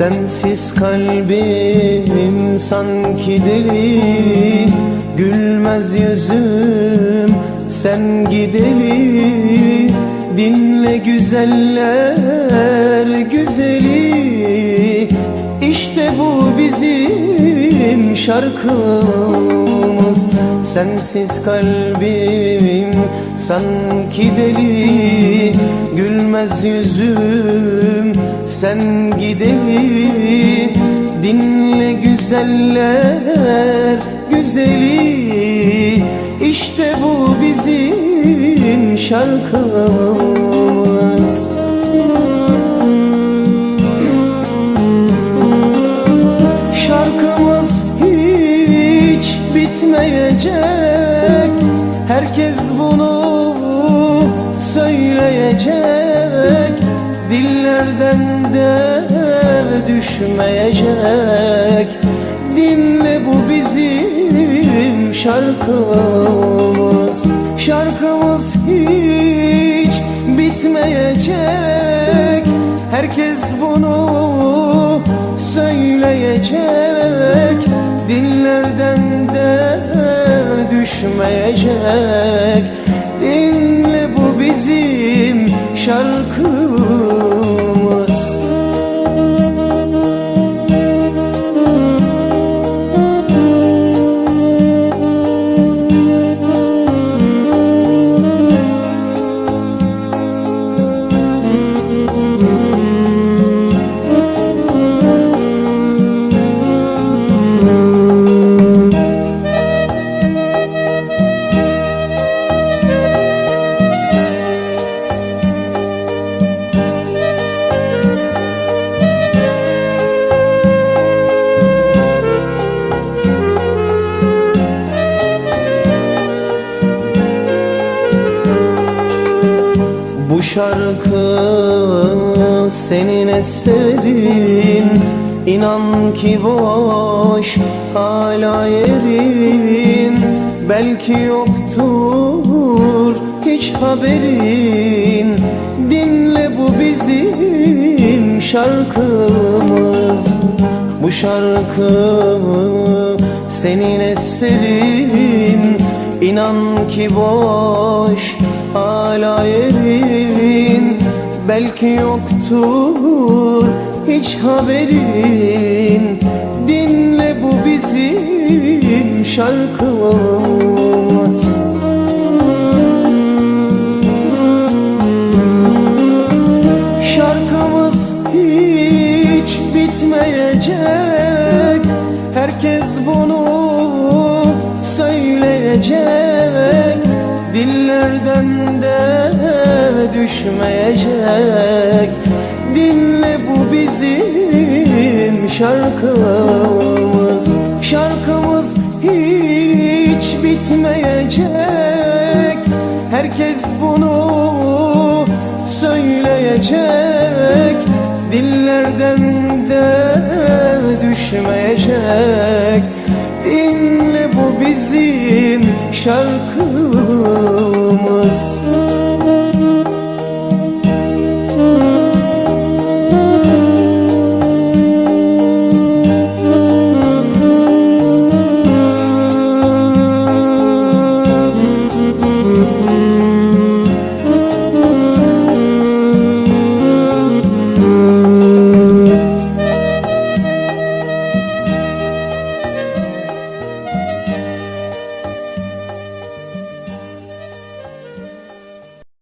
Sensiz kalbim sanki deli Gülmez yüzüm sen gideli. Dinle güzeller güzeli İşte bu bizim şarkımız. Sensiz kalbim sanki deli Gülmez yüzüm sen gideli Dinle güzeller güzeli. İşte bu bizim şarkımız düşmeyecek. Dinle bu bizim şarkımız? Şarkımız hiç bitmeyecek. Herkes bunu söyleyecek. Dillerden de düşmeyecek. Dinle bu bizim şarkımız Bu şarkı senin eserin. İnan ki boş hala yerin. Belki yoktur hiç haberin. Dinle bu bizim şarkımız. Bu şarkı senin eserin İnan ki boş hala yerin Belki yoktur hiç haberin söyleyecek Dillerden de düşmeyecek. Dinle bu bizim şarkımız. Şarkımız hiç bitmeyecek. Herkes bunu söyleyecek. Dillerden de düşmeyecek. Dinle bu bizim şarkımız